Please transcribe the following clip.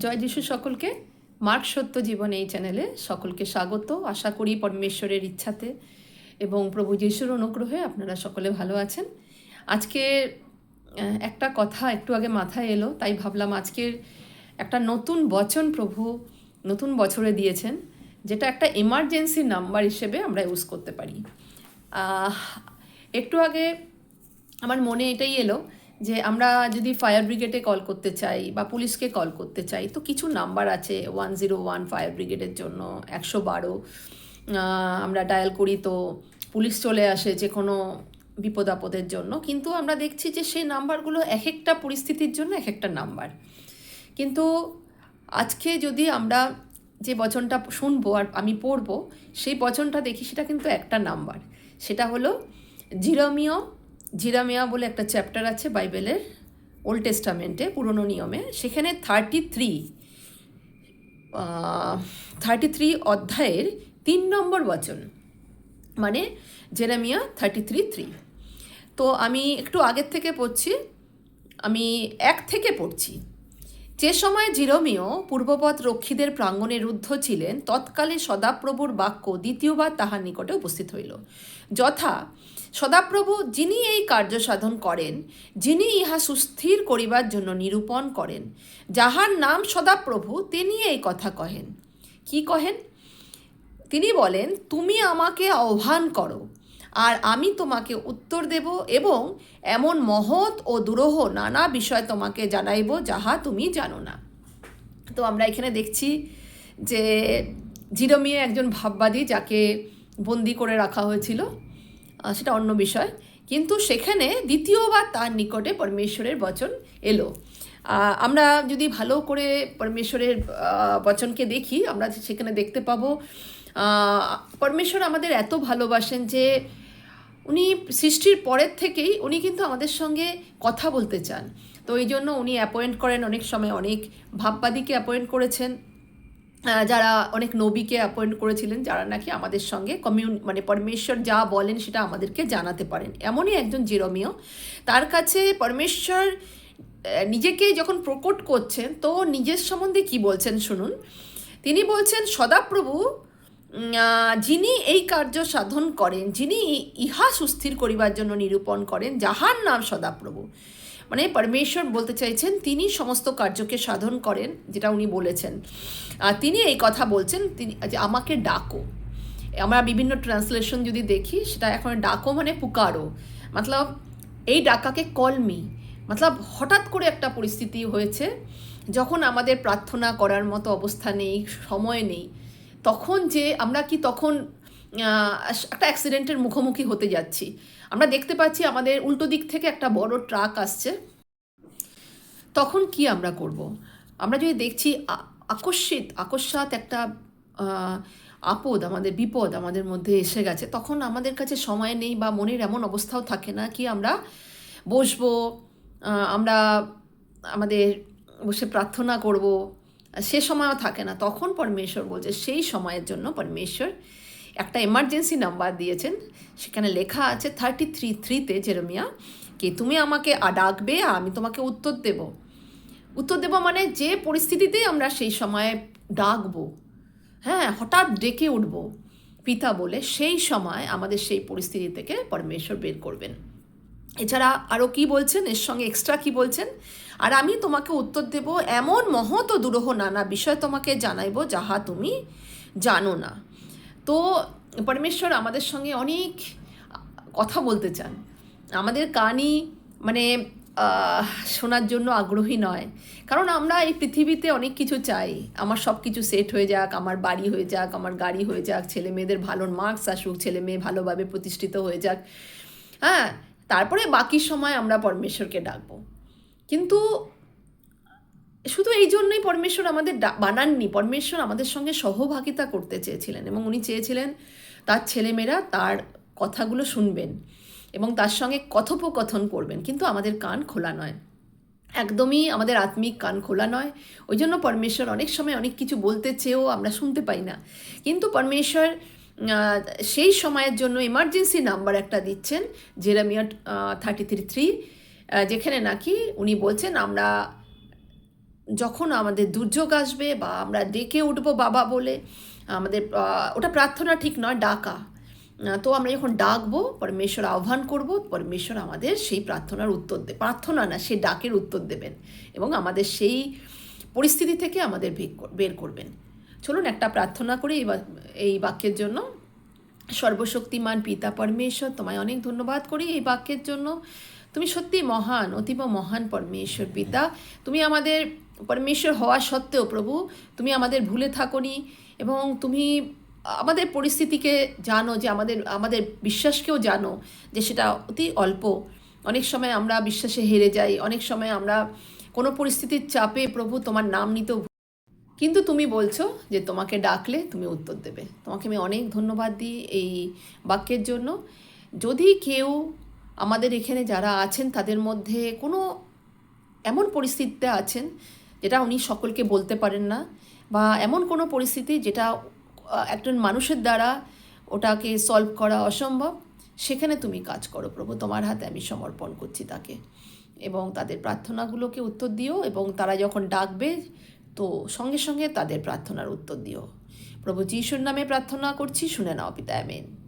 জয় যিশু সকলকে, মার্ক সত্য জীবন এই চ্যানেলে সকলকে স্বাগত। আশা করি পরমেশ্বরের ইচ্ছাতে এবং প্রভু যিশুর অনুগ্রহে আপনারা সকলে ভালো আছেন। আজকে একটা কথা একটু আগে মাথায় এলো, তাই ভাবলাম আজকের একটা নতুন বচন প্রভু নতুন বছরে দিয়েছেন, যেটা একটা এমার্জেন্সি নাম্বার হিসেবে আমরা ইউজ করতে পারি। একটু আগে আমার মনে এটাই এলো যে আমরা যদি ফায়ার ব্রিগেডে কল করতে চাই বা পুলিশকে কল করতে চাই, তো কিছু নাম্বার আছে ওয়ান জিরো ওয়ান ফায়ার ব্রিগেডের জন্য, একশো বারো। আমরা ডায়াল করি তো পুলিশ চলে আসে যে কোনো বিপদ আপদের জন্য। কিন্তু আমরা দেখছি যে সেই নাম্বারগুলো এক একটা পরিস্থিতির জন্য এক একটা নাম্বার কিন্তু আজকে যদি আমরা যে বচনটা শুনব আর আমি পড়ব, সেই বচনটা দেখি সেটা কিন্তু একটা নাম্বার সেটা হলো জিরমিয় জিরামিয়া বলে একটা চ্যাপ্টার আছে বাইবেলের ওল্ড টেস্টামেন্টে পুরনো নিয়মে। সেখানে থার্টি থ্রি থার্টি থ্রি অধ্যায়ের তিন নম্বর বচন। মানে জেরামিয়া থার্টি থ্রি থ্রি তো আমি একটু আগের থেকে পড়ছি, আমি এক থেকে পড়ছি। যে সময় জিরোমিও পূর্বপথ রক্ষীদের প্রাঙ্গণে রুদ্ধ ছিলেন, তৎকালে সদাপ্রভুর বাক্য দ্বিতীয়বার তাহার নিকটে উপস্থিত হইল। যথা, সদাপ্রভু যিনি এই কার্য সাধন করেন, যিনি ইহা সুস্থির করিবার জন্য নিরূপণ করেন, যাহার নাম সদাপ্রভু, তিনি এই কথা কহেন। কি কহেন? তিনি বলেন, তুমি আমাকে আহ্বান করো আর আমি তোমাকে উত্তর দেব এবং এমন মহৎ ও দুরূহ নানা বিষয় তোমাকে জানাইব যাহা তুমি জানো না। তো আমরা এখানে দেখছি যে জিরোমিয়ে একজন ভাববাদী যাকে বন্দি করে রাখা হয়েছিল সেটা অন্য বিষয়। কিন্তু সেখানে দ্বিতীয়বার তার নিকটে পরমেশ্বরের বচন এলো। আমরা যদি ভালো করে পরমেশ্বরের বচনকে দেখি, আমরা সেখানে দেখতে পাবো পরমেশ্বর আমাদের এত ভালোবাসেন যে উনি সৃষ্টির পরের থেকেই উনি কিন্তু আমাদের সঙ্গে কথা বলতে চান। তো এই জন্য উনি অ্যাপয়েন্ট করেন, অনেক সময় অনেক ভাববাদীকে অ্যাপয়েন্ট করেছেন। যারা অনেক নবীকে অ্যাপয়েন্ট করেছিলেন, যারা নাকি আমাদের সঙ্গে কমিউন মানে পরমেশ্বর যা বলেন সেটা আমাদেরকে জানাতে পারেন। এমনই একজন জিরোমিও। তার কাছে পরমেশ্বর নিজেকে যখন প্রকট করছেন, তো নিজের সম্বন্ধে কি বলছেন শুনুন। তিনি বলছেন, সদাপ্রভু যিনি এই কার্য সাধন করেন, যিনি ইহা সুস্থির করিবার জন্য নিরূপণ করেন, যাহার নাম সদাপ্রভু। মানে পরমেশ্বর বলতে চাইছেন, তিনি সমস্ত কার্যকে সাধন করেন, যেটা উনি বলেছেন। আর তিনি এই কথা বলছেন, তিনি, যে আমাকে ডাকো। আমরা বিভিন্ন ট্রান্সলেশন যদি দেখি, সেটা এখন ডাকো মানে পুকারো। মতলব, এই ডাকাকে কলমি মতলব, হঠাৎ করে একটা পরিস্থিতি হয়েছে, যখন আমাদের প্রার্থনা করার মতো অবস্থা নেই, সময় নেই। তখন যে আমরা কি তখন একটা অ্যাক্সিডেন্টের মুখোমুখি হতে যাচ্ছি। আমরা দেখতে পাচ্ছি আমাদের উল্টো দিক থেকে একটা বড় ট্রাক আসছে। তখন কি আমরা করব? আমরা যদি দেখছি আকস্মিত, আকস্মাত একটা আপদ, আমাদের বিপদ আমাদের মধ্যে এসে গেছে, তখন আমাদের কাছে সময় নেই বা মনের এমন অবস্থাও থাকে না কি আমরা বসবো আমরা আমাদের বসে প্রার্থনা করব সে সময়ও থাকে না। তখন পরমেশ্বর বলছে, সেই সময়ের জন্য পরমেশ্বর একটা এমার্জেন্সি নাম্বার দিয়েছেন। সেখানে লেখা আছে থার্টি থ্রি থ্রিতে, জেরমিয়া, কে তুমি আমাকে ডাকবে, আমি তোমাকে উত্তর দেব। উত্তর দেব মানে যে পরিস্থিতিতে আমরা সেই সময়ে ডাকবো হ্যাঁ হঠাৎ ডেকে উঠব। পিতা বলে, সেই সময় আমাদের সেই পরিস্থিতি থেকে পরমেশ্বর বের করবেন। এছাড়া আরও কি বলছেন? এর সঙ্গে এক্সট্রা কি বলছেন? আর আমি তোমাকে উত্তর দেব, এমন মহৎ ও দুরূহ নানা বিষয় তোমাকে জানাইব যাহা তুমি জানো না। তো পরমেশ্বর আমাদের সঙ্গে অনেক কথা বলতে চান। আমাদের কানই মানে শোনার জন্য আগ্রহী নয়। কারণ আমরা এই পৃথিবীতে অনেক কিছু চাই। আমার সব কিছু সেট হয়ে যাক, আমার বাড়ি হয়ে যাক, আমার গাড়ি হয়ে যাক, ছেলে মেয়েদের ভালো মার্কস আসুক, ছেলে মেয়ে ভালোভাবে প্রতিষ্ঠিত হয়ে যাক। হ্যাঁ তারপরে বাকি সময় আমরা পরমেশ্বরকে ডাকবো। কিন্তু শুধু এই জন্যই পরমেশ্বর আমাদের বানাননি, পরমেশ্বর আমাদের সঙ্গে সহভাগিতা করতে চেয়েছিলেন এবং উনি চেয়েছিলেন তার ছেলেমেয়েরা তার কথাগুলো শুনবেন এবং তার সঙ্গে কথোপকথন করবেন। কিন্তু আমাদের কান খোলা নয়। একদমই আমাদের আত্মিক কান খোলা নয়। ওই জন্য পরমেশ্বর অনেক সময় অনেক কিছু বলতে চেয়েও আমরা শুনতে পাই না। কিন্তু পরমেশ্বর সেই সময়ের জন্য এমার্জেন্সি নাম্বার একটা দিচ্ছেন জেরামিয়া থার্টি থ্রি থ্রি যেখানে নাকি উনি বলছেন, আমরা যখন আমাদের দুর্যোগ আসবে বা আমরা ডেকে উঠব বাবা বলে, আমাদের ওটা প্রার্থনা ঠিক নয়, ডাকা। তো আমরা যখন ডাকবো, পরমেশ্বর আহ্বান করব, পরমেশ্বর আমাদের সেই প্রার্থনার উত্তর দেবে প্রার্থনা না, সেই ডাকের উত্তর দেবেন এবং আমাদের সেই পরিস্থিতি থেকে আমাদের বের করবেন। চলুন একটা প্রার্থনা করি এই এই বাক্যের জন্য। সর্বশক্তিমান পিতা পরমেশ্বর, তোমায় অনেক ধন্যবাদ করি এই বাক্যের জন্য। তুমি সত্যি মহান, অতীব মহান পরমেশ্বর পিতা। তুমি আমাদের পরমেশ্বর হওয়া সত্ত্বেও প্রভু, তুমি আমাদের ভুলে থাকনি এবং তুমি আমাদের পরিস্থিতিকে জানো যে আমাদের আমাদের বিশ্বাসকেও জানো যে সেটা অতি অল্প। অনেক সময় আমরা বিশ্বাসে হেরে যাই, অনেক সময় আমরা কোনো পরিস্থিতির চাপে প্রভু তোমার নাম নিতেও কিন্তু তুমি বলছো যে তোমাকে ডাকলে তুমি উত্তর দেবে। তোমাকে আমি অনেক ধন্যবাদ দিই এই বাক্যের জন্য। যদি কেউ আমাদের এখানে যারা আছেন, তাদের মধ্যে কোনো এমন পরিস্থিতিতে আছেন যেটা উনি সকলকে বলতে পারেন না, বা এমন কোনো পরিস্থিতি যেটা একজন মানুষের দ্বারা ওটাকে সলভ করা অসম্ভব, সেখানে তুমি কাজ করো প্রভু। তোমার হাতে আমি সমর্পণ করছি তাকে। এবং তাদের প্রার্থনাগুলোকে উত্তর দিও এবং তারা যখন ডাকবে তো সঙ্গে সঙ্গে তাদের প্রার্থনার উত্তর দিও। প্রভু যিশুর নামে প্রার্থনা করছি, শুনে নাও পিতা, আমেন।